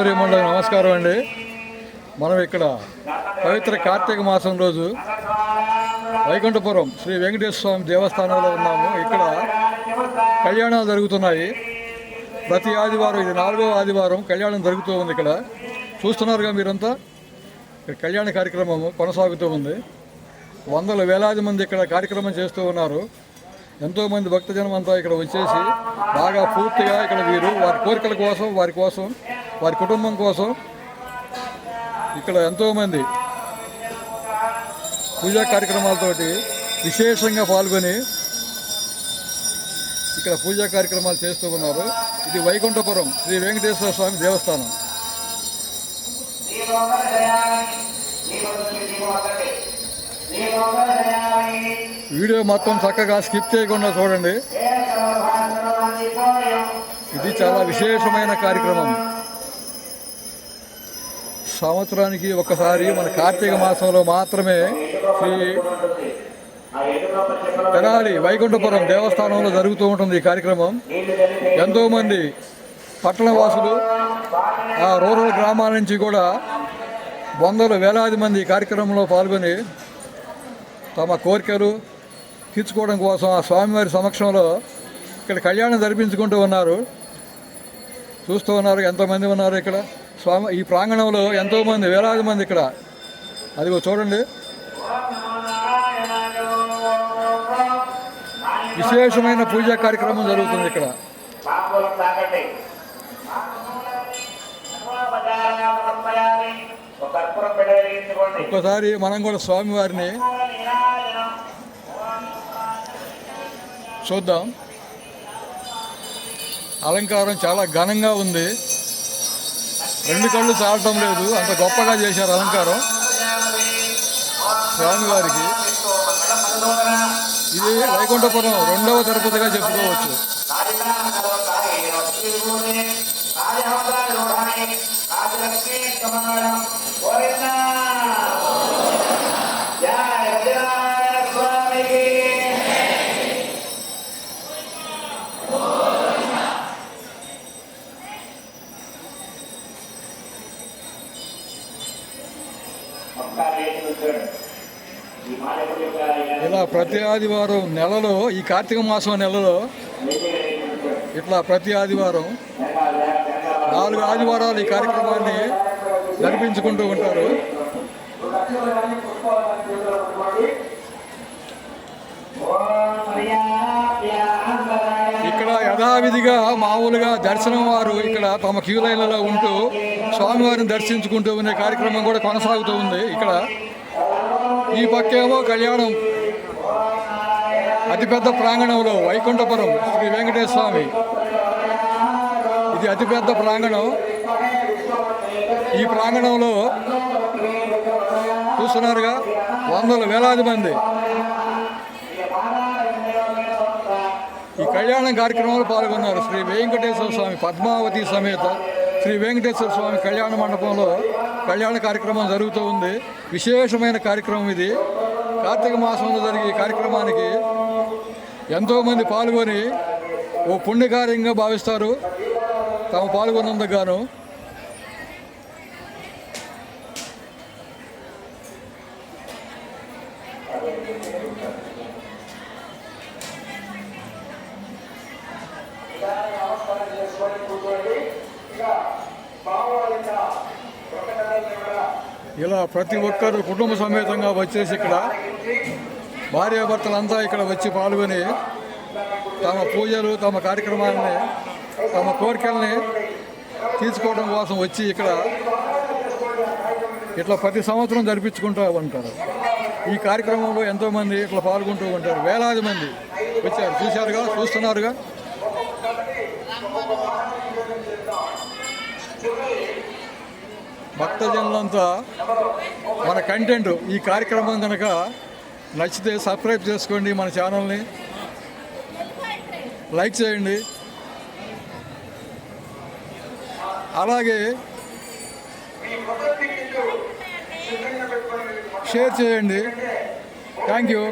సోదరిమణులకు నమస్కారం అండి. మనం ఇక్కడ పవిత్ర కార్తీక మాసం రోజు వైకుంఠపురం శ్రీ వెంకటేశ్వర స్వామి దేవస్థానంలో ఉన్నాము. ఇక్కడ కళ్యాణాలు జరుగుతున్నాయి. ప్రతి ఆదివారం ఇది నాలుగవ ఆదివారం కళ్యాణం జరుగుతూ ఉంది ఇక్కడ. చూస్తున్నారుగా మీరంతా? ఇక్కడ కళ్యాణ కార్యక్రమము కొనసాగుతూ ఉంది. వందల వేలాది మంది ఇక్కడ కార్యక్రమం చేస్తూ ఉన్నారు. ఎంతోమంది భక్తజనం అంతా ఇక్కడ వచ్చేసి బాగా పూర్తిగా ఇక్కడ వీరు వారి కోరికల కోసం వారి కోసం వారి కుటుంబం కోసం ఇక్కడ ఎంతోమంది పూజా కార్యక్రమాలతోటి విశేషంగా పాల్గొని ఇక్కడ పూజా కార్యక్రమాలు చేస్తూ ఉన్నారు. ఇది వైకుంఠపురం శ్రీ వెంకటేశ్వర స్వామి దేవస్థానం. వీడియో మొత్తం చక్కగా స్కిప్ చేయకుండా చూడండి. ఇది చాలా విశేషమైన కార్యక్రమం. సంవత్సరానికి ఒకసారి మన కార్తీక మాసంలో మాత్రమే శ్రీ తెనాలి వైకుంఠపురం దేవస్థానంలో జరుగుతూ ఉంటుంది ఈ కార్యక్రమం. ఎంతోమంది పట్టణవాసులు ఆ రూరల్ గ్రామాల నుంచి కూడా వందల వేలాది మంది ఈ కార్యక్రమంలో పాల్గొని తమ కోరికలు తీర్చుకోవడం కోసం ఆ స్వామివారి సమక్షంలో ఇక్కడ కళ్యాణం జరిపించుకుంటూ ఉన్నారు. చూస్తూ ఉన్నారు ఎంతమంది ఉన్నారు ఇక్కడ. స్వామి ఈ ప్రాంగణంలో ఎంతోమంది వేలాది మంది ఇక్కడ. అదిగో చూడండి. విశేషమైన పూజా కార్యక్రమం జరుగుతుంది ఇక్కడ. ఒక్కసారి మనం కూడా స్వామివారిని చూద్దాం. అలంకారం చాలా ఘనంగా ఉంది. రెండు కళ్ళు చాలటం లేదు. అంత గొప్పగా చేశారు అలంకారం. స్వామివారికి ఇది వైకుంఠపురం రెండవ తిరుపతిగా చెప్పుకోవచ్చు. ఈ ఇలా ప్రతి ఆదివారం నెలలో ఈ కార్తీక మాసం నెలలో ఇట్లా ప్రతి ఆదివారం నాలుగు ఆదివారాలు ఈ కార్యక్రమాన్ని జరిపించుకుంటూ ఉంటారు. ఇక్కడ యథావిధిగా మామూలుగా దర్శనం వారు ఇక్కడ తమ క్యూ లైన్లలో ఉంటూ స్వామివారిని దర్శించుకుంటూ ఉండే కార్యక్రమం కూడా కొనసాగుతూ ఉంది ఇక్కడ. ఈ పక్కేమో కళ్యాణం. అతిపెద్ద ప్రాంగణంలో వైకుంఠపురం శ్రీ వెంకటేశ్వర స్వామి ఇది అతిపెద్ద ప్రాంగణం. ఈ ప్రాంగణంలో చూస్తున్నారుగా వందల వేలాది మంది. ఈ కళ్యాణం కార్యక్రమంలో పాల్గొన్నారు శ్రీ వెంకటేశ్వర స్వామి పద్మావతి సమేత. శ్రీ వెంకటేశ్వర స్వామి కళ్యాణ మండపంలో కళ్యాణ కార్యక్రమం జరుగుతూ ఉంది. విశేషమైన కార్యక్రమం ఇది. కార్తీక మాసంలో జరిగే ఈ కార్యక్రమానికి ఎంతోమంది పాల్గొని ఓ పుణ్యకార్యంగా భావిస్తారు. తాము పాల్గొన్నందుకు గాను. ఇలా ప్రతి ఒక్కరు కుటుంబ సమేతంగా వచ్చేసి ఇక్కడ భార్యాభర్తలంతా ఇక్కడ వచ్చి పాల్గొని తమ పూజలు తమ కార్యక్రమాలని తమ కోరికల్ని తీర్చుకోవడం కోసం వచ్చి ఇక్కడ ఇట్లా ప్రతి సంవత్సరం జరిపించుకుంటూ ఉంటారు. ఈ కార్యక్రమంలో ఎంతోమంది ఇట్లా పాల్గొంటూ ఉంటారు. వేలాది మంది వచ్చారు. చూశారుగా? చూస్తున్నారుగా? భక్తజనులంతా మన కంటెంట్ ఈ కార్యక్రమం కనుక నచ్చితే సబ్స్క్రైబ్ చేసుకోండి మన ఛానల్ని లైక్ చేయండి. అలాగే షేర్ చేయండి. Thank you